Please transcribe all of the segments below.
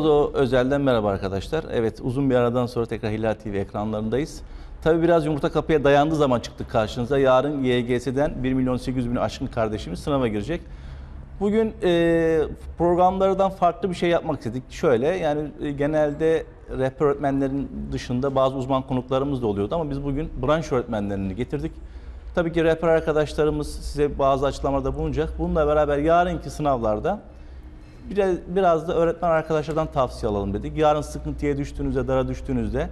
Bordo Özel'den merhaba arkadaşlar. Evet uzun bir aradan sonra tekrar Hilal TV ekranlarındayız. Tabii biraz yumurta kapıya dayandığı zaman çıktık karşınıza. Yarın YGS'den 1 milyon 800 bin aşkın kardeşimiz sınava girecek. Bugün e, programlardan farklı bir şey yapmak istedik. Şöyle yani e, genelde rehber öğretmenlerin dışında bazı uzman konuklarımız da oluyordu ama biz bugün branş öğretmenlerini getirdik. Tabii ki rehber arkadaşlarımız size bazı açıklamalarda bulunacak. Bununla beraber yarınki sınavlarda biraz, biraz da öğretmen arkadaşlardan tavsiye alalım dedik. Yarın sıkıntıya düştüğünüzde, dara düştüğünüzde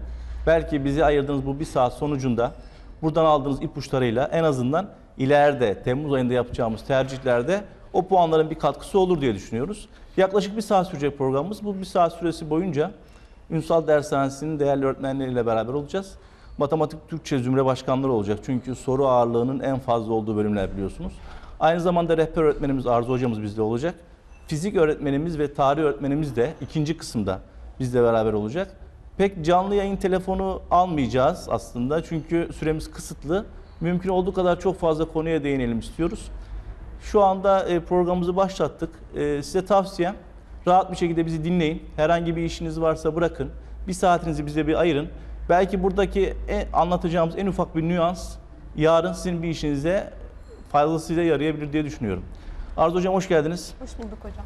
belki bizi ayırdığınız bu bir saat sonucunda buradan aldığınız ipuçlarıyla en azından ileride Temmuz ayında yapacağımız tercihlerde o puanların bir katkısı olur diye düşünüyoruz. Yaklaşık bir saat sürecek programımız. Bu bir saat süresi boyunca Ünsal Dershanesi'nin değerli öğretmenleriyle beraber olacağız. Matematik Türkçe zümre başkanları olacak. Çünkü soru ağırlığının en fazla olduğu bölümler biliyorsunuz. Aynı zamanda rehber öğretmenimiz Arzu hocamız bizde olacak. Fizik öğretmenimiz ve tarih öğretmenimiz de ikinci kısımda bizle beraber olacak. Pek canlı yayın telefonu almayacağız aslında çünkü süremiz kısıtlı. Mümkün olduğu kadar çok fazla konuya değinelim istiyoruz. Şu anda e, programımızı başlattık. E, Size tavsiyem rahat bir şekilde bizi dinleyin. Herhangi bir işiniz varsa bırakın. Bir saatinizi bize bir ayırın. Belki buradaki en- anlatacağımız en ufak bir nüans yarın sizin bir işinize fazlasıyla yarayabilir diye düşünüyorum. Arzu Hocam hoş geldiniz. Hoş bulduk hocam.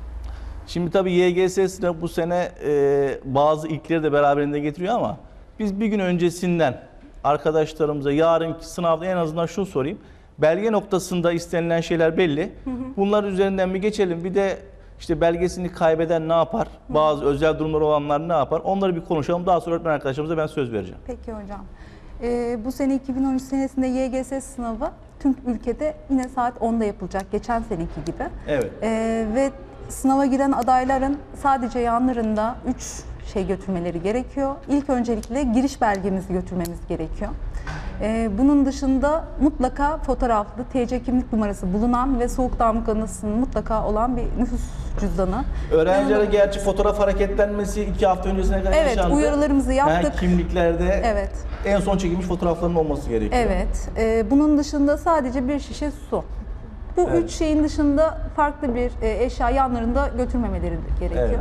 Şimdi tabii YGS sınavı bu sene e, bazı ilkleri de beraberinde getiriyor ama biz bir gün öncesinden arkadaşlarımıza yarınki sınavda en azından şunu sorayım. Belge noktasında istenilen şeyler belli. Bunlar üzerinden bir geçelim. Bir de işte belgesini kaybeden ne yapar? Bazı özel durumlar olanlar ne yapar? Onları bir konuşalım. Daha sonra öğretmen arkadaşlarımıza ben söz vereceğim. Peki hocam. Ee, bu sene 2013 senesinde YGS sınavı tüm ülkede yine saat 10'da yapılacak. Geçen seneki gibi. Evet. Ee, ve sınava giren adayların sadece yanlarında 3 şey götürmeleri gerekiyor. İlk öncelikle giriş belgemizi götürmemiz gerekiyor. Ee, bunun dışında mutlaka fotoğraflı TC kimlik numarası bulunan ve soğuk damga kanısının mutlaka olan bir nüfus cüzdanı. Öğrencilere gerçi fotoğraf hareketlenmesi iki hafta öncesine kadar Evet, yaşandı. uyarılarımızı yaptık. Ha, kimliklerde Evet. en son çekilmiş fotoğrafların olması gerekiyor. Evet. Ee, bunun dışında sadece bir şişe su. Bu Evet. üç şeyin dışında farklı bir e, eşya yanlarında götürmemeleri gerekiyor. Evet.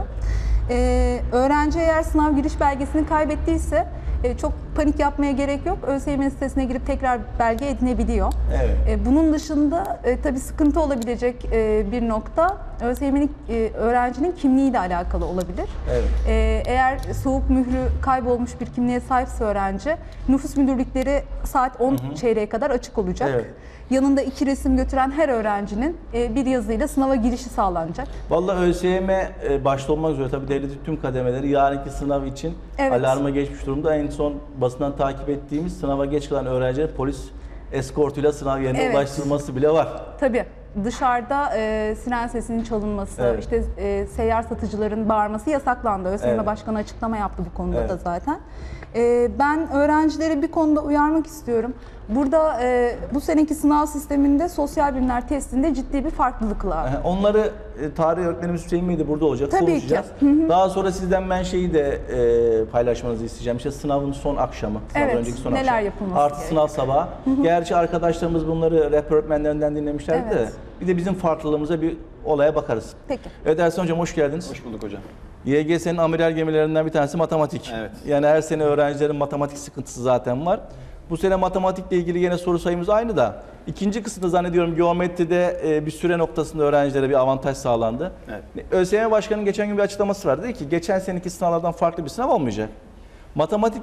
Ee, öğrenci eğer sınav giriş belgesini kaybettiyse e, çok panik yapmaya gerek yok. ÖSYM sitesine girip tekrar belge edinebiliyor. Evet. E, bunun dışında e, tabii sıkıntı olabilecek e, bir nokta ÖSYM'nin e, öğrencinin kimliğiyle alakalı olabilir. Evet. E, eğer soğuk mührü kaybolmuş bir kimliğe sahipse öğrenci, nüfus müdürlükleri saat 10 çeyreğe kadar açık olacak. Evet. Yanında iki resim götüren her öğrencinin e, bir yazıyla sınava girişi sağlanacak. Vallahi ÖSYM e, başta olmak üzere tabii devletin tüm kademeleri yarınki sınav için Evet. alarma geçmiş durumda. En son basından takip ettiğimiz sınava geç kalan öğrencilerin polis eskortuyla sınav yerine Evet. ulaştırılması bile var. Tabii dışarıda e, siren sesinin çalınması, Evet. işte e, seyyar satıcıların bağırması yasaklandı. ÖSYM Evet. Başkanı açıklama yaptı bu konuda Evet. da zaten. E, ben öğrencileri bir konuda uyarmak istiyorum. Burada e, bu seneki sınav sisteminde sosyal bilimler testinde ciddi bir farklılık var. Aha, Onları e, tarih öğretmenimiz Hüseyin Bey de burada olacak. Tabii ki. Daha sonra sizden ben şeyi de e, paylaşmanızı isteyeceğim. İşte sınavın son akşamı. Sınavdan Evet, önceki son neler akşam. yapılması Artı gerekiyor. sınav sabahı. Gerçi arkadaşlarımız bunları rehber öğretmenlerinden dinlemişlerdi Evet. de bir de bizim farklılığımıza bir olaya bakarız. Peki. Evet Ersan Hocam hoş geldiniz. Hoş bulduk hocam. YGS'nin amiral gemilerinden bir tanesi matematik. Evet. Yani her sene öğrencilerin matematik sıkıntısı zaten var. Bu sene matematikle ilgili yine soru sayımız aynı da ikinci kısımda zannediyorum geometride e, bir süre noktasında öğrencilere bir avantaj sağlandı. Evet. ÖSYM Başkanı'nın geçen gün bir açıklaması vardı. Dedi ki geçen seneki sınavlardan farklı bir sınav olmayacak. Matematik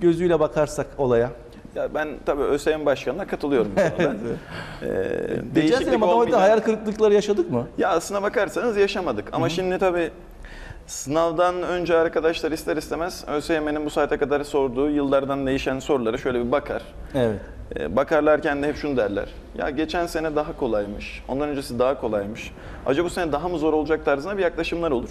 gözüyle bakarsak olaya. Ya ben tabii ÖSYM Başkanı'na katılıyorum konuda. ee, Geçen sene matematikte hayal kırıklıkları yaşadık mı? Ya aslına bakarsanız yaşamadık. Ama şimdi tabii sınavdan önce arkadaşlar ister istemez ÖSYM'nin bu saate kadar sorduğu yıllardan değişen soruları şöyle bir bakar. Evet. Ee, bakarlarken de hep şunu derler. Ya geçen sene daha kolaymış. Ondan öncesi daha kolaymış. Acaba bu sene daha mı zor olacak tarzına bir yaklaşımlar olur.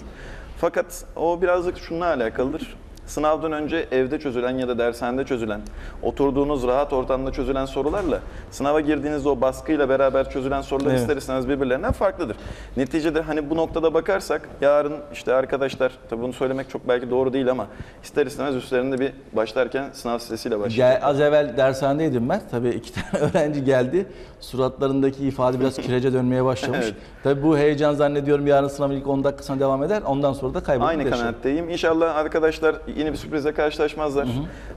Fakat o birazcık şununla alakalıdır. Sınavdan önce evde çözülen ya da dershanede çözülen, oturduğunuz rahat ortamda çözülen sorularla sınava girdiğinizde o baskıyla beraber çözülen sorular Evet. ister istemez birbirlerinden farklıdır. Neticede hani bu noktada bakarsak yarın işte arkadaşlar tabii bunu söylemek çok belki doğru değil ama ister istemez üstlerinde bir başlarken sınav stresiyle başlıyor. Az evvel dershanedeydim ben. Tabii iki tane öğrenci geldi. Suratlarındaki ifade biraz kirece dönmeye başlamış. Evet. Tabii bu heyecan zannediyorum yarın sınavın ilk 10 dakikasına devam eder. Ondan sonra da kaybolur. Aynı kanaatteyim. İnşallah arkadaşlar yeni bir sürprize karşılaşmazlar.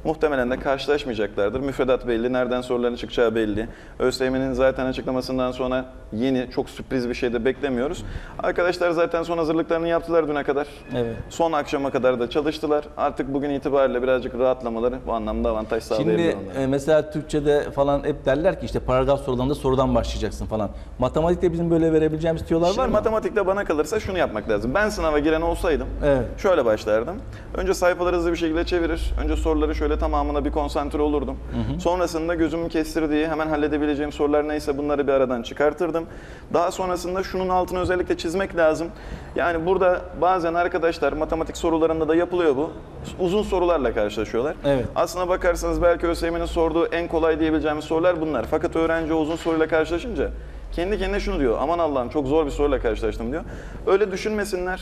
Muhtemelen de karşılaşmayacaklardır. Müfredat belli, nereden soruların çıkacağı belli. ÖSYM'nin zaten açıklamasından sonra yeni çok sürpriz bir şey de beklemiyoruz. Arkadaşlar zaten son hazırlıklarını yaptılar düne kadar. Evet. Son akşama kadar da çalıştılar. Artık bugün itibariyle birazcık rahatlamaları bu anlamda avantaj sağlayabilir Şimdi onlara. e, mesela Türkçe'de falan hep derler ki işte paragraf sorularında sorudan başlayacaksın falan. Matematikte bizim böyle verebileceğimiz tiyolar var Şimdi mı? matematikte bana kalırsa şunu yapmak lazım. Ben sınava giren olsaydım Evet. şöyle başlardım. Önce sayfaları hızlı bir şekilde çevirir. Önce soruları şöyle tamamına bir konsantre olurdum. Sonrasında gözümün kestirdiği hemen halledebileceğim sorular neyse bunları bir aradan çıkartırdım. Daha sonrasında şunun altını özellikle çizmek lazım. Yani burada bazen arkadaşlar matematik sorularında da yapılıyor bu. Uzun sorularla karşılaşıyorlar. Evet. Aslına bakarsanız belki ÖSYM'nin sorduğu en kolay diyebileceğimiz sorular bunlar. Fakat öğrenci o uzun soruyla karşılaşınca kendi kendine şunu diyor. Aman Allah'ım çok zor bir soruyla karşılaştım diyor. Öyle düşünmesinler.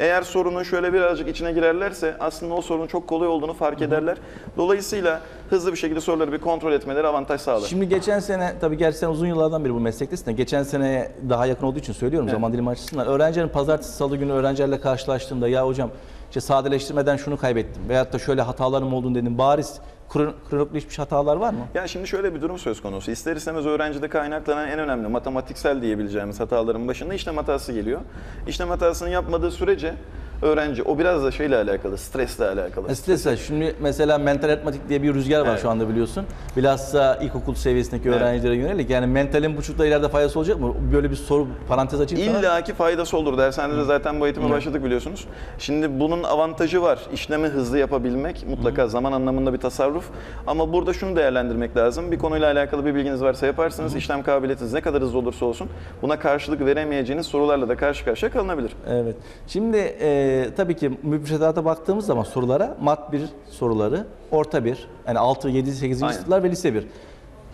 Eğer sorunun şöyle birazcık içine girerlerse aslında o sorunun çok kolay olduğunu fark ederler. Dolayısıyla hızlı bir şekilde soruları bir kontrol etmeleri avantaj sağlar. Şimdi geçen sene, tabii gerçi sen uzun yıllardan beri bu meslektesin de geçen seneye daha yakın olduğu için söylüyorum zaman dilimi açısından. Öğrencilerin pazartesi, salı günü öğrencilerle karşılaştığında ya hocam işte sadeleştirmeden şunu kaybettim veyahut da şöyle hatalarım olduğunu dedim. Bariz kron- kronikleşmiş hatalar var mı? Yani şimdi şöyle bir durum söz konusu. İster istemez öğrencide kaynaklanan en önemli matematiksel diyebileceğimiz hataların başında işlem hatası geliyor. İşlem hatasını yapmadığı sürece öğrenci o biraz da şeyle alakalı, stresle alakalı. E, Stresler. Şimdi mesela mental etmatik diye bir rüzgar var Evet. şu anda biliyorsun. Bilhassa ilkokul seviyesindeki Evet. öğrencilere yönelik. Yani mentalin buçukta ileride faydası olacak mı? Böyle bir soru parantez açayım sana. İlla ki faydası olur. Dershanede de zaten bu eğitime başladık biliyorsunuz. Şimdi bunun avantajı var. İşlemi hızlı yapabilmek mutlaka zaman anlamında bir tasarruf. Ama burada şunu değerlendirmek lazım. Bir konuyla alakalı bir bilginiz varsa yaparsınız. İşlem kabiliyetiniz ne kadar hızlı olursa olsun buna karşılık veremeyeceğiniz sorularla da karşı karşıya kalınabilir. Evet. Şimdi e, tabii ki müfredata baktığımız zaman sorulara mat 1 soruları, orta 1, yani 6, 7, 8. Aynen. sınıflar ve lise 1.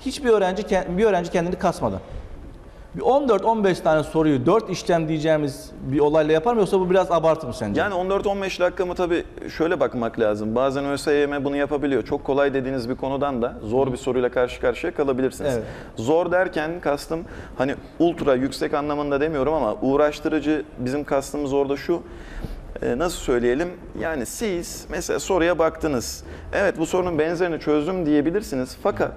Hiçbir öğrenci bir öğrenci kendini kasmadan 14-15 tane soruyu 4 işlem diyeceğimiz bir olayla yapar mı yoksa bu biraz abartı mı sence? Yani 14-15 dakika mı tabii şöyle bakmak lazım. Bazen ÖSYM bunu yapabiliyor. Çok kolay dediğiniz bir konudan da zor bir soruyla karşı karşıya kalabilirsiniz. Evet. Zor derken kastım hani ultra yüksek anlamında demiyorum ama uğraştırıcı bizim kastımız orada şu. E, nasıl söyleyelim? Yani siz mesela soruya baktınız. Evet bu sorunun benzerini çözdüm diyebilirsiniz. Fakat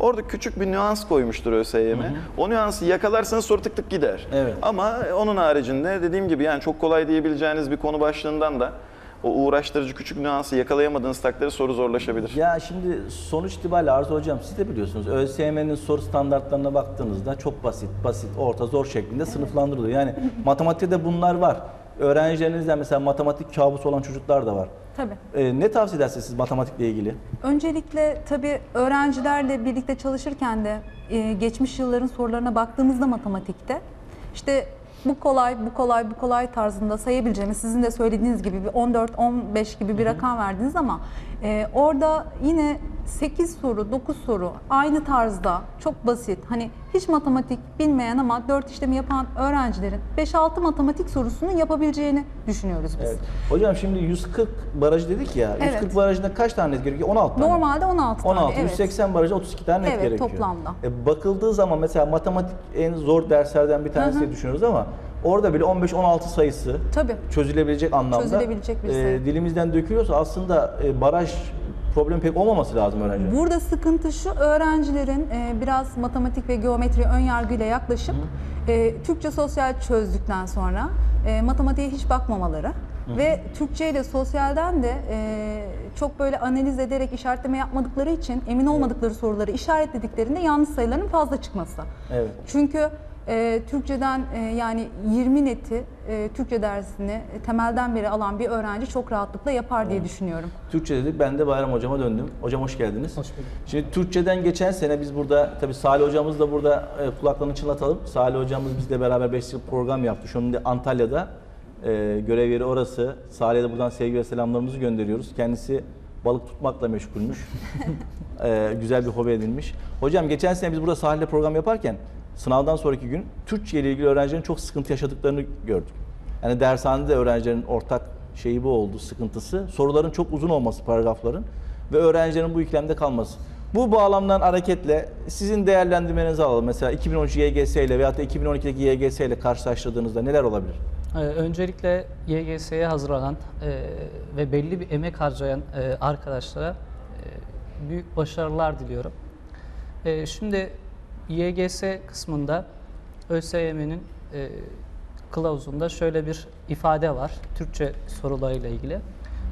orada küçük bir nüans koymuştur ÖSYM. O nüansı yakalarsanız soru tık tık gider. Evet. Ama onun haricinde dediğim gibi yani çok kolay diyebileceğiniz bir konu başlığından da o uğraştırıcı küçük nüansı yakalayamadığınız takdirde soru zorlaşabilir. Ya şimdi sonuç itibariyle Arzu Hocam siz de biliyorsunuz ÖSYM'nin soru standartlarına baktığınızda çok basit, basit, orta, zor şeklinde sınıflandırılıyor. Yani matematikte de bunlar var. Öğrencilerinizden mesela matematik kabusu olan çocuklar da var. Tabii. Ee, ne tavsiye edersiniz siz matematikle ilgili? Öncelikle tabii öğrencilerle birlikte çalışırken de e, geçmiş yılların sorularına baktığımızda matematikte işte bu kolay, bu kolay, bu kolay tarzında sayabileceğimiz sizin de söylediğiniz gibi bir 14-15 gibi bir rakam verdiniz ama e, orada yine 8 soru, 9 soru aynı tarzda çok basit. Hani hiç matematik bilmeyen ama 4 işlemi yapan öğrencilerin 5-6 matematik sorusunu yapabileceğini düşünüyoruz biz. Evet. Hocam şimdi 140 baraj dedik ya. Evet. 140 barajında kaç tane net gerekiyor? 16 tane. Normalde 16 tane. 16, evet. 180 barajda 32 tane net Evet, gerekiyor. toplamda. E, bakıldığı zaman mesela matematik en zor derslerden bir tanesi diye düşünüyoruz ama orada bile 15-16 sayısı Tabii. çözülebilecek anlamda Çözülebilecek bir sayı. dilimizden dökülüyorsa aslında e, baraj problemi pek olmaması lazım öğrencilerin. Burada sıkıntı şu, öğrencilerin e, biraz matematik ve geometri ön yargıyla yaklaşıp e, Türkçe sosyal çözdükten sonra e, matematiğe hiç bakmamaları ve Türkçe ile sosyalden de e, çok böyle analiz ederek işaretleme yapmadıkları için emin olmadıkları soruları işaretlediklerinde yanlış sayıların fazla çıkması. Evet. Çünkü e, Türkçeden e, yani 20 neti e, Türkçe dersini e, temelden beri alan bir öğrenci çok rahatlıkla yapar diye düşünüyorum. Türkçe dedik. Ben de Bayram hocama döndüm. Hocam hoş geldiniz. Hoş bulduk. Şimdi Türkçeden geçen sene biz burada tabii Salih hocamız da burada e, kulaklarını çınlatalım. Salih hocamız bizle beraber 5 yıl program yaptı. Şu anda Antalya'da e, görev yeri orası. Salih'e de buradan sevgi ve selamlarımızı gönderiyoruz. Kendisi balık tutmakla meşgulmüş. E, güzel bir hobi edinmiş. Hocam geçen sene biz burada sahilde program yaparken sınavdan sonraki gün Türkçe ile ilgili öğrencilerin çok sıkıntı yaşadıklarını gördük. Yani dershanede öğrencilerin ortak şeyi bu oldu, sıkıntısı. Soruların çok uzun olması paragrafların ve öğrencilerin bu ikilemde kalması. Bu bağlamdan hareketle sizin değerlendirmenizi alalım. Mesela 2013 YGS ile veyahut da 2012'deki YGS ile karşılaştırdığınızda neler olabilir? Ee, Öncelikle YGS'ye hazırlanan e, ve belli bir emek harcayan e, arkadaşlara e, büyük başarılar diliyorum. Şimdi YGS kısmında ÖSYM'nin e, kılavuzunda şöyle bir ifade var Türkçe sorularıyla ilgili.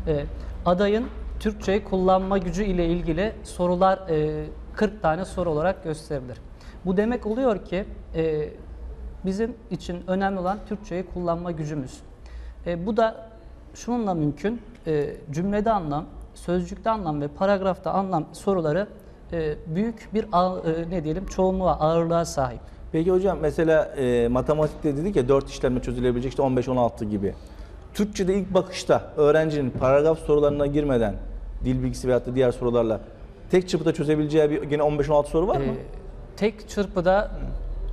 E, Adayın Türkçe kullanma gücü ile ilgili sorular e, 40 tane soru olarak gösterilir. Bu demek oluyor ki e, bizim için önemli olan Türkçeyi kullanma gücümüz. E, bu da şununla mümkün. E, cümlede anlam, sözcükte anlam ve paragrafta anlam soruları e, büyük bir ağ- e, ne diyelim çoğunluğa, ağırlığa sahip. Peki hocam mesela e, matematikte dedik ya 4 işlemle çözülebilecek işte 15-16 gibi. Türkçe'de ilk bakışta öğrencinin paragraf sorularına girmeden dil bilgisi veyahut da diğer sorularla tek çırpıda çözebileceği bir gene 15-16 soru var mı? E, tek çırpıda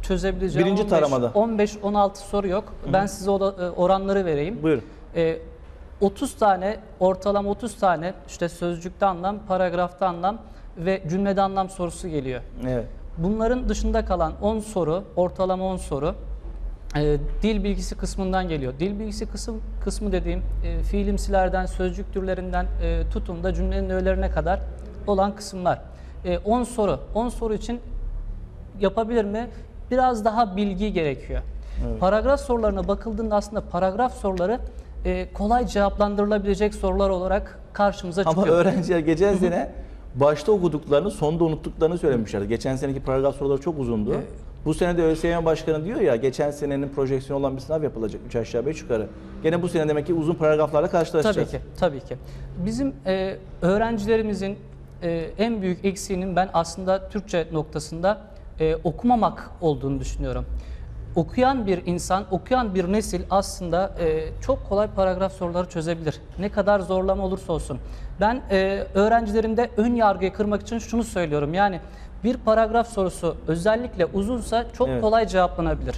çözebileceğim Birinci 15 taramada. 15-16 soru yok. Ben size e, oranları vereyim. Buyurun. E, 30 tane, ortalama 30 tane işte sözcükte anlam, paragrafta anlam ve cümlede anlam sorusu geliyor. Evet. Bunların dışında kalan 10 soru, ortalama 10 soru e, dil bilgisi kısmından geliyor. Dil bilgisi kısım kısmı dediğim e, fiilimsilerden, sözcük türlerinden e, tutun da cümlenin öğelerine kadar olan kısımlar. E, 10 soru. 10 soru için yapabilir mi? Biraz daha bilgi gerekiyor. Paragraf sorularına bakıldığında aslında paragraf soruları e, kolay cevaplandırılabilecek sorular olarak karşımıza Ama çıkıyor. öğrenciler geçen sene başta okuduklarını sonda unuttuklarını söylemişlerdi. Geçen seneki paragraf soruları çok uzundu. Bu sene de ÖSYM Başkanı diyor ya geçen senenin projeksiyonu olan bir sınav yapılacak 3 aşağı 5 yukarı. Gene bu sene demek ki uzun paragraflarla karşılaşacağız. Tabii ki, tabii ki. Bizim e, öğrencilerimizin e, en büyük eksiğinin ben aslında Türkçe noktasında e, okumamak olduğunu düşünüyorum. Okuyan bir insan, okuyan bir nesil aslında e, çok kolay paragraf soruları çözebilir. Ne kadar zorlama olursa olsun. Ben e, öğrencilerimde ön yargıyı kırmak için şunu söylüyorum. Yani bir paragraf sorusu özellikle uzunsa çok Evet. kolay cevaplanabilir.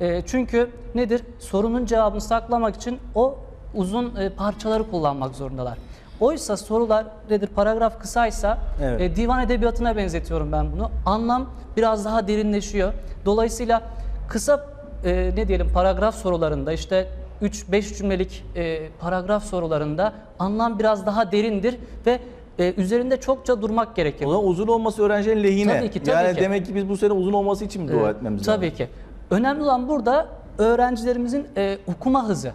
E, çünkü nedir? Sorunun cevabını saklamak için o uzun e, parçaları kullanmak zorundalar. Oysa sorular nedir? Paragraf kısaysa Evet. e, divan edebiyatına benzetiyorum ben bunu. Anlam biraz daha derinleşiyor. Dolayısıyla kısa e, ne diyelim paragraf sorularında işte 3-5 cümlelik e, paragraf sorularında anlam biraz daha derindir ve e, üzerinde çokça durmak gerekir. O zaman uzun olması öğrencilerin lehine. Tabii ki, tabii yani ki. demek ki biz bu sene uzun olması için mi dua Evet, etmemiz lazım? Tabii ki. Önemli olan burada öğrencilerimizin e, okuma hızı.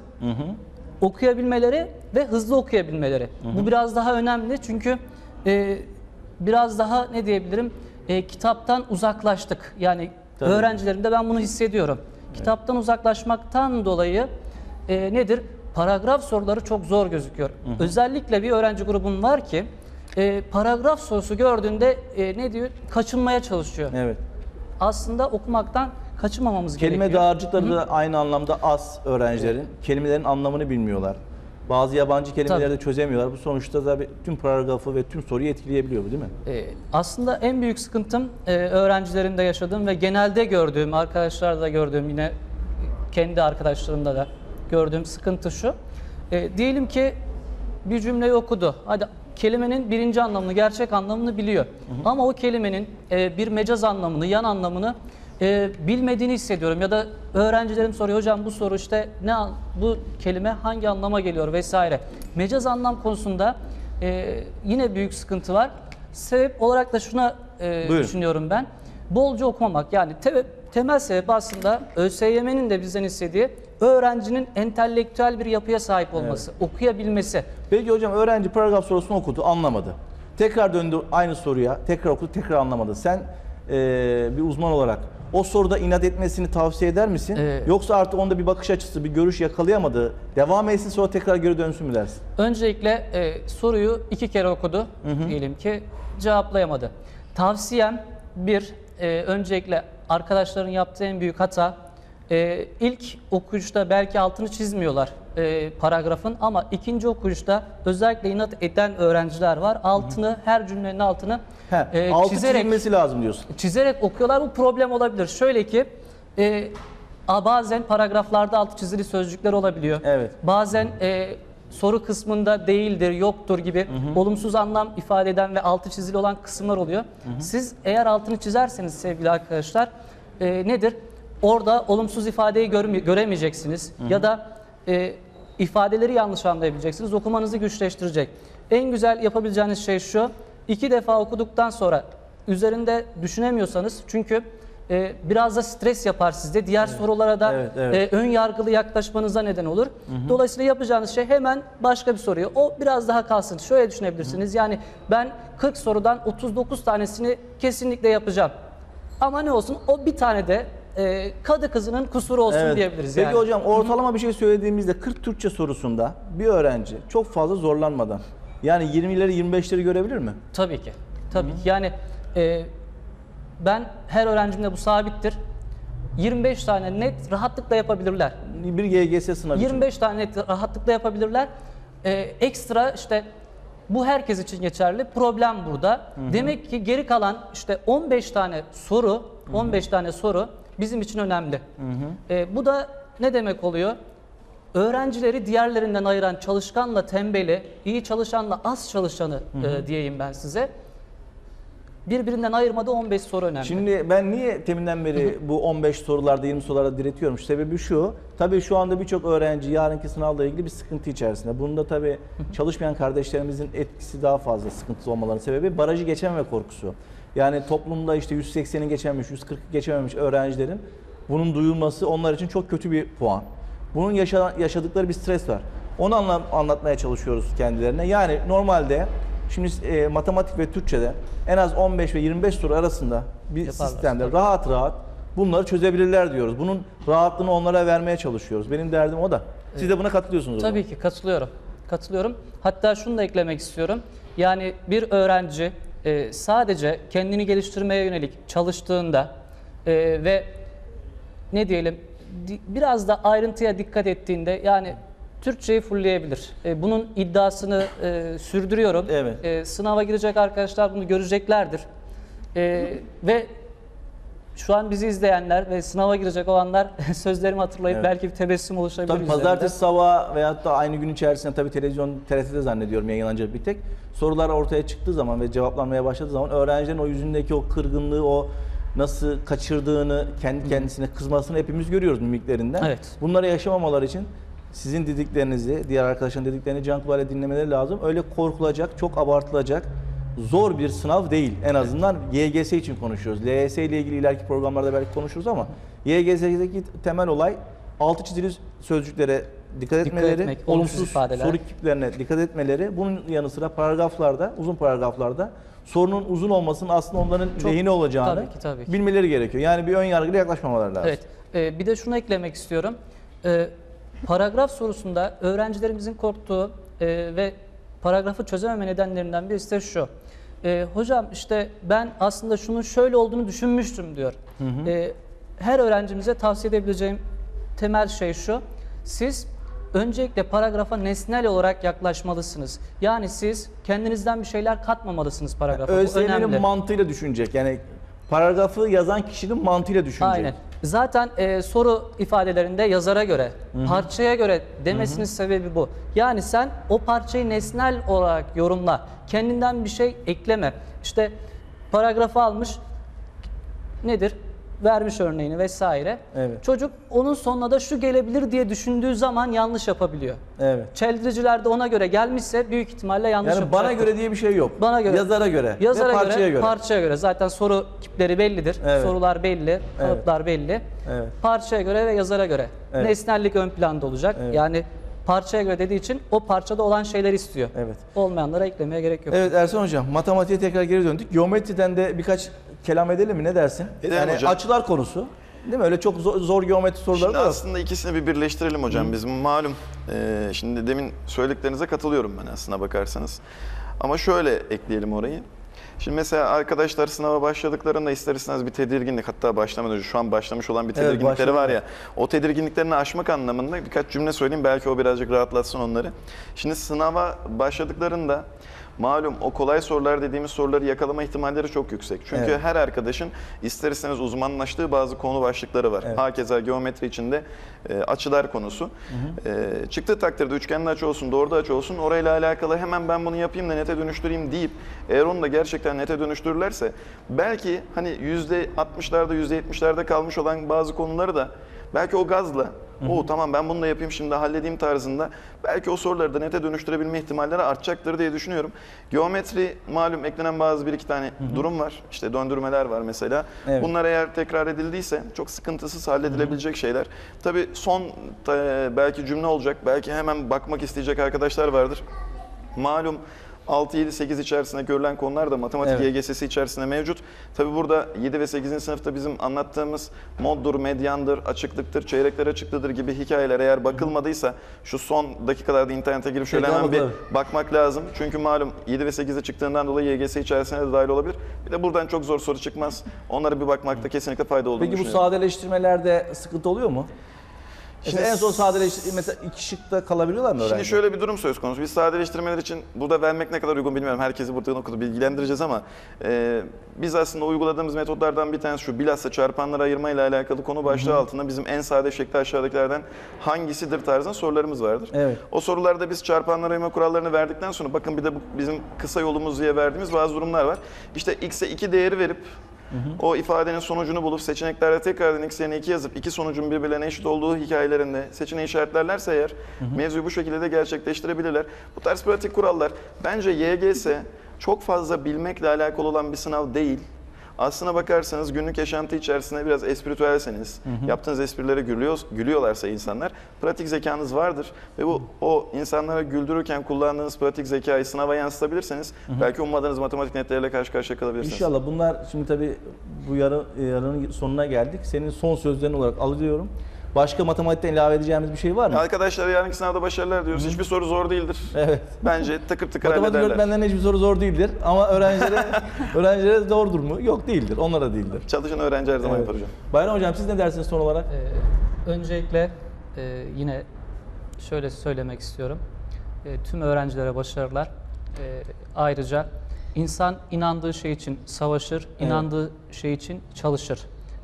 Okuyabilmeleri ve hızlı okuyabilmeleri. Bu biraz daha önemli çünkü e, biraz daha ne diyebilirim e, kitaptan uzaklaştık. Yani Tabii. öğrencilerimde ben bunu hissediyorum. Kitaptan uzaklaşmaktan dolayı e, nedir? Paragraf soruları çok zor gözüküyor. Özellikle bir öğrenci grubum var ki e, paragraf sorusu gördüğünde e, ne diyor? Kaçınmaya çalışıyor Evet. aslında okumaktan kaçınmamamız Kelime gerekiyor. dağarcıkları da aynı anlamda az öğrencilerin. Kelimelerin anlamını bilmiyorlar. Bazı yabancı kelimeleri Tabii. de çözemiyorlar. Bu sonuçta da tüm paragrafı ve tüm soruyu etkileyebiliyor bu değil mi? Ee, aslında en büyük sıkıntım e, öğrencilerimde yaşadığım ve genelde gördüğüm, arkadaşlarda da gördüğüm yine kendi arkadaşlarımda da gördüğüm sıkıntı şu. E, diyelim ki bir cümleyi okudu. Hadi kelimenin birinci anlamını, gerçek anlamını biliyor. Ama o kelimenin e, bir mecaz anlamını, yan anlamını e, bilmediğini hissediyorum. Ya da öğrencilerim soruyor hocam bu soru işte ne bu kelime hangi anlama geliyor vesaire. Mecaz anlam konusunda e, yine büyük sıkıntı var. Sebep olarak da şuna e, Buyurun. düşünüyorum ben. Bolca okumamak. Yani te- temel sebep aslında ÖSYM'nin de bizden istediği öğrencinin entelektüel bir yapıya sahip olması, okuyabilmesi. Peki hocam öğrenci paragraf sorusunu okudu, anlamadı. Tekrar döndü aynı soruya, tekrar okudu, tekrar anlamadı. Sen eee, bir uzman olarak o soruda inat etmesini tavsiye eder misin? Ee, Yoksa artık onda bir bakış açısı, bir görüş yakalayamadı. Devam etsin sonra tekrar geri dönsün mü dersin? Öncelikle e, soruyu iki kere okudu diyelim ki cevaplayamadı. Tavsiyem bir, e, öncelikle arkadaşların yaptığı en büyük hata e, ilk okuyuşta belki altını çizmiyorlar e, paragrafın ama ikinci okuyuşta özellikle inat eden öğrenciler var. Altını her cümlenin altını He, e, altı çizerek çizilmesi lazım diyorsun. çizerek okuyorlar. Bu problem olabilir. Şöyle ki e, bazen paragraflarda altı çizili sözcükler olabiliyor. Evet. Bazen e, soru kısmında değildir, yoktur gibi olumsuz anlam ifade eden ve altı çizili olan kısımlar oluyor. Siz eğer altını çizerseniz sevgili arkadaşlar e, nedir? Orada olumsuz ifadeyi görme- göremeyeceksiniz ya da e, ifadeleri yanlış anlayabileceksiniz. Okumanızı güçleştirecek. En güzel yapabileceğiniz şey şu. iki defa okuduktan sonra üzerinde düşünemiyorsanız çünkü e, biraz da stres yapar sizde. Diğer sorulara da Evet, evet. e, ön yargılı yaklaşmanıza neden olur. Dolayısıyla yapacağınız şey hemen başka bir soruyu. O biraz daha kalsın. Şöyle düşünebilirsiniz. Yani ben 40 sorudan 39 tanesini kesinlikle yapacağım. Ama ne olsun o bir tane de e, kadı kızının kusuru olsun Evet. diyebiliriz Peki yani. hocam ortalama bir şey söylediğimizde 40 Türkçe sorusunda bir öğrenci çok fazla zorlanmadan yani 20'leri 25'leri görebilir mi? Tabii ki. Tabii ki. Yani e, ben her öğrencimde bu sabittir. 25 tane net rahatlıkla yapabilirler. Bir GGS sınavı için. 25 tane net rahatlıkla yapabilirler. Ee, ekstra işte bu herkes için geçerli. Problem burada. Demek ki geri kalan işte 15 tane soru, 15 tane soru bizim için önemli. Ee, bu da ne demek oluyor? Öğrencileri diğerlerinden ayıran çalışkanla tembeli, iyi çalışanla az çalışanı e, diyeyim ben size. Birbirinden ayırmada 15 soru önemli. Şimdi ben niye teminden beri bu 15 sorularda 20 sorularda diretiyorum? Sebebi şu. Tabii şu anda birçok öğrenci yarınki sınavla ilgili bir sıkıntı içerisinde. Bunda tabii çalışmayan kardeşlerimizin etkisi daha fazla sıkıntısı olmalarının sebebi barajı geçememe korkusu. Yani toplumda işte 180'i geçememiş, 140'ı geçememiş öğrencilerin bunun duyulması onlar için çok kötü bir puan. Bunun yaşa- yaşadıkları bir stres var. Onu anla- anlatmaya çalışıyoruz kendilerine. Yani normalde Şimdi e, matematik ve Türkçe'de en az 15 ve 25 soru arasında bir Yaparlar, sistemde rahat rahat bunları çözebilirler diyoruz. Bunun rahatlığını onlara vermeye çalışıyoruz. Benim derdim o da. Siz de buna katılıyorsunuz. Tabii ki katılıyorum. Katılıyorum. Hatta şunu da eklemek istiyorum. Yani bir öğrenci e, sadece kendini geliştirmeye yönelik çalıştığında e, ve ne diyelim di- biraz da ayrıntıya dikkat ettiğinde yani Türkçeyi fullleyebilir. E, bunun iddiasını e, sürdürüyorum. Evet. E, sınava girecek arkadaşlar bunu göreceklerdir. E, ve şu an bizi izleyenler ve sınava girecek olanlar sözlerimi hatırlayıp Evet. belki bir tebessüm oluşabilir. Tabii üzerinde. pazartesi sabahı veyahut da aynı gün içerisinde tabii televizyon TRT'de zannediyorum yayınlanacak bir tek. Sorular ortaya çıktığı zaman ve cevaplanmaya başladığı zaman öğrencilerin o yüzündeki o kırgınlığı, o nasıl kaçırdığını, kendi kendisine kızmasını hepimiz görüyoruz mimiklerinden. Evet. Bunları yaşamamaları için sizin dediklerinizi, diğer arkadaşların dediklerini can kulağıyla dinlemeleri lazım. Öyle korkulacak, çok abartılacak zor bir sınav değil. En azından YGS için konuşuyoruz. LYS ile ilgili ileriki programlarda belki konuşuruz ama YGS'deki temel olay altı çizili sözcüklere dikkat etmeleri, etmek, olumsuz olumsuz ifadeler. soru kiplerine dikkat etmeleri, bunun yanı sıra paragraflarda, uzun paragraflarda sorunun uzun olmasının aslında onların Çok- lehine olacağını tabii ki, tabii ki. bilmeleri gerekiyor. Yani bir ön yargıyla yaklaşmamaları lazım. Evet. Ee, bir de şunu eklemek istiyorum. Ee, paragraf sorusunda öğrencilerimizin korktuğu e, ve paragrafı çözememe nedenlerinden birisi de şu. Ee, hocam işte ben aslında şunun şöyle olduğunu düşünmüştüm diyor. Ee, her öğrencimize tavsiye edebileceğim temel şey şu. Siz öncelikle paragrafa nesnel olarak yaklaşmalısınız. Yani siz kendinizden bir şeyler katmamalısınız paragrafa. Önemli. ÖSYM'nin mantığıyla düşünecek. Yani paragrafı yazan kişinin mantığıyla düşünecek. Aynen. Zaten e, soru ifadelerinde yazara göre, parçaya göre demesinin sebebi bu. Yani sen o parçayı nesnel olarak yorumla. Kendinden bir şey ekleme. İşte paragrafı almış nedir? Vermiş örneğini vesaire. Evet. Çocuk onun sonuna da şu gelebilir diye düşündüğü zaman yanlış yapabiliyor. Evet. Çeldiriciler de ona göre gelmişse büyük ihtimalle yanlış Yani bana yapacaktır. göre diye bir şey yok. Bana göre. Yazara göre. Yazara ve parçaya göre. Parçaya göre. Zaten soru kipleri bellidir. Evet. Sorular belli, kalıplar belli. Evet. Parçaya göre ve yazara göre. Evet. Nesnellik ön planda olacak. Evet. Yani parçaya göre dediği için o parçada olan şeyler istiyor. Evet. Olmayanlara eklemeye gerek yok. Evet Ersan Hocam, matematiğe tekrar geri döndük. Geometriden de birkaç kelam edelim mi? Ne dersin? Edelim yani hocam. açılar konusu. Değil mi? Öyle çok zor, zor geometri soruları Şimdi da aslında ikisini bir birleştirelim hocam. Biz malum e, şimdi demin söylediklerinize katılıyorum ben aslına bakarsanız. Ama şöyle ekleyelim orayı. Şimdi mesela arkadaşlar sınava başladıklarında ister istemez bir tedirginlik hatta başlamadan önce şu an başlamış olan bir Evet, tedirginlikleri var ya. O tedirginliklerini aşmak anlamında birkaç cümle söyleyeyim belki o birazcık rahatlatsın onları. Şimdi sınava başladıklarında malum o kolay sorular dediğimiz soruları yakalama ihtimalleri çok yüksek. Çünkü Evet. her arkadaşın ister istemez uzmanlaştığı bazı konu başlıkları var. Evet. Hakeza geometri içinde e, açılar konusu. E, çıktığı takdirde üçgenli açı olsun, doğru açı olsun orayla alakalı hemen ben bunu yapayım da nete dönüştüreyim deyip eğer onu da gerçekten nete dönüştürürlerse belki hani %60'larda %70'lerde kalmış olan bazı konuları da belki o gazla o tamam ben bunu da yapayım şimdi halledeyim tarzında belki o soruları da nete dönüştürebilme ihtimalleri artacaktır diye düşünüyorum. Geometri malum eklenen bazı bir iki tane durum var. İşte döndürmeler var mesela. Evet. Bunlar eğer tekrar edildiyse çok sıkıntısız halledilebilecek şeyler. Tabii son e, belki cümle olacak. Belki hemen bakmak isteyecek arkadaşlar vardır. Malum 6, 7, 8 içerisinde görülen konular da matematik Evet. YGS'si içerisinde mevcut. Tabii burada 7 ve 8. sınıfta bizim anlattığımız moddur, medyandır, açıklıktır, çeyrekler açıklıdır gibi hikayeler eğer bakılmadıysa şu son dakikalarda internete girip şöyle hemen bir bakmak lazım. Çünkü malum 7 ve 8'e çıktığından dolayı YGS içerisine de dahil olabilir. Bir de buradan çok zor soru çıkmaz. Onlara bir bakmakta kesinlikle fayda olduğunu Peki bu sadeleştirmelerde sıkıntı oluyor mu? Şimdi en son sadeleştir mesela iki şıkta kalabiliyorlar mı öğrenci? Şimdi şöyle bir durum söz konusu. Biz sadeleştirmeler için burada vermek ne kadar uygun bilmiyorum. Herkesi buradan okudu bilgilendireceğiz ama e, biz aslında uyguladığımız metotlardan bir tanesi şu bilhassa çarpanları ayırma ile alakalı konu başlığı altında bizim en sade şekli aşağıdakilerden hangisidir tarzında sorularımız vardır. Evet. O sorularda biz çarpanları ayırma kurallarını verdikten sonra bakın bir de bu bizim kısa yolumuz diye verdiğimiz bazı durumlar var. İşte x'e 2 değeri verip o ifadenin sonucunu bulup seçeneklerde tekrardan x yerine 2 yazıp iki sonucun birbirlerine eşit olduğu hikayelerinde seçeneği işaretlerlerse eğer mevzuyu bu şekilde de gerçekleştirebilirler. Bu tarz pratik kurallar bence YGS çok fazla bilmekle alakalı olan bir sınav değil. Aslına bakarsanız günlük yaşantı içerisinde biraz espritüelseniz, yaptığınız esprilere gülüyor, gülüyorlarsa insanlar, pratik zekanız vardır ve bu o insanlara güldürürken kullandığınız pratik zekayı sınava yansıtabilirseniz belki ummadığınız matematik netleriyle karşı karşıya kalabilirsiniz. İnşallah bunlar şimdi tabii bu yarı, yarının sonuna geldik. Senin son sözlerin olarak alıyorum. Başka matematikten ilave edeceğimiz bir şey var mı? Arkadaşlar yarınki sınavda başarılar diyoruz. Hiçbir soru zor değildir. Evet. Bence takır tıkır Matematik hallederler. öğretmenlerine hiçbir soru zor değildir ama öğrencilere öğrencilere zordur mu? Yok değildir. Onlara değildir. Çalışan öğrenci her zaman Evet. yapar hocam. Bayram hocam siz ne dersiniz son olarak? Ee, öncelikle e, yine şöyle söylemek istiyorum. E, tüm öğrencilere başarılar. E, ayrıca insan inandığı şey için savaşır, inandığı şey için çalışır.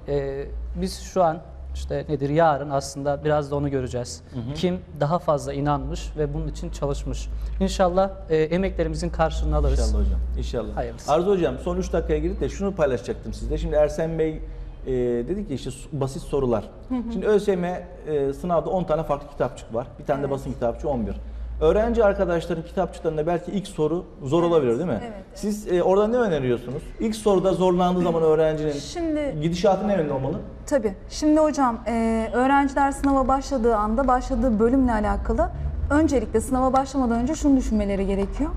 E, biz şu an işte nedir yarın aslında biraz da onu göreceğiz. Kim daha fazla inanmış ve bunun için çalışmış. İnşallah e, emeklerimizin karşılığını alırız. İnşallah hocam. İnşallah. Hayırlısı. Arzu hocam son 3 dakikaya girip de şunu paylaşacaktım sizle. Şimdi Ersen Bey e, dedi ki işte basit sorular. Şimdi ÖSYM e, sınavda 10 tane farklı kitapçık var. Bir tane de basın kitapçığı 11. Öğrenci arkadaşların kitapçıklarında belki ilk soru zor olabilir değil mi? evet, evet. Siz e, orada ne öneriyorsunuz? İlk soruda zorlandığı zaman öğrencinin Şimdi gidişatı ne yönde olmalı? Tabii. Şimdi hocam e, öğrenciler sınava başladığı anda başladığı bölümle alakalı öncelikle sınava başlamadan önce şunu düşünmeleri gerekiyor.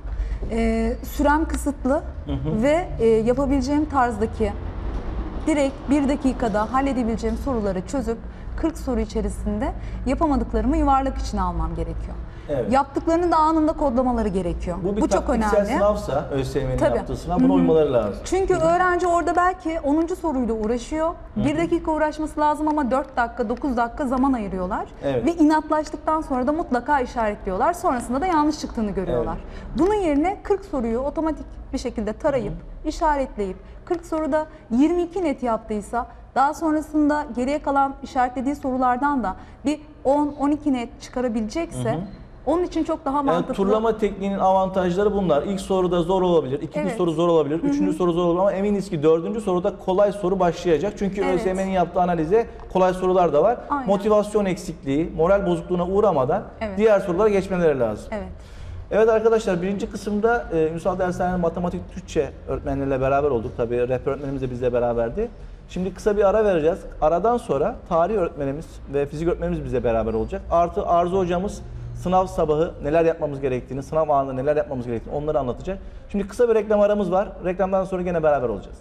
E, sürem kısıtlı ve e, yapabileceğim tarzdaki direkt bir dakikada halledebileceğim soruları çözüp 40 soru içerisinde yapamadıklarımı yuvarlak içine almam gerekiyor. Evet. Yaptıklarını da anında kodlamaları gerekiyor. Bu bir Bu çok önemli. sınavsa ÖSYM'nin Tabii. yaptığı sınav buna uymaları lazım. Çünkü öğrenci orada belki 10. soruyla uğraşıyor. 1 dakika uğraşması lazım ama 4 dakika, 9 dakika zaman ayırıyorlar. Evet. Ve inatlaştıktan sonra da mutlaka işaretliyorlar. Sonrasında da yanlış çıktığını görüyorlar. Bunun yerine 40 soruyu otomatik bir şekilde tarayıp, işaretleyip, 40 soruda 22 net yaptıysa daha sonrasında geriye kalan işaretlediği sorulardan da bir 10-12 net çıkarabilecekse onun için çok daha Yani mantıklı. turlama tekniğinin avantajları bunlar. İlk soruda zor olabilir, ikinci Evet. soru zor olabilir, üçüncü soru zor olabilir ama eminiz ki dördüncü soruda kolay soru başlayacak. Çünkü Evet. ÖSYM'nin yaptığı analize kolay sorular da var. Aynen. Motivasyon eksikliği, moral bozukluğuna uğramadan Evet. diğer sorulara geçmeleri lazım. Evet. Evet arkadaşlar birinci kısımda e, Ünsal Dershane'nin matematik Türkçe öğretmenleriyle beraber olduk. Tabii rehber öğretmenimiz de bizle beraberdi. Şimdi kısa bir ara vereceğiz. Aradan sonra tarih öğretmenimiz ve fizik öğretmenimiz bize beraber olacak. Artı Arzu hocamız sınav sabahı neler yapmamız gerektiğini, sınav anında neler yapmamız gerektiğini onları anlatacak. Şimdi kısa bir reklam aramız var. Reklamdan sonra gene beraber olacağız.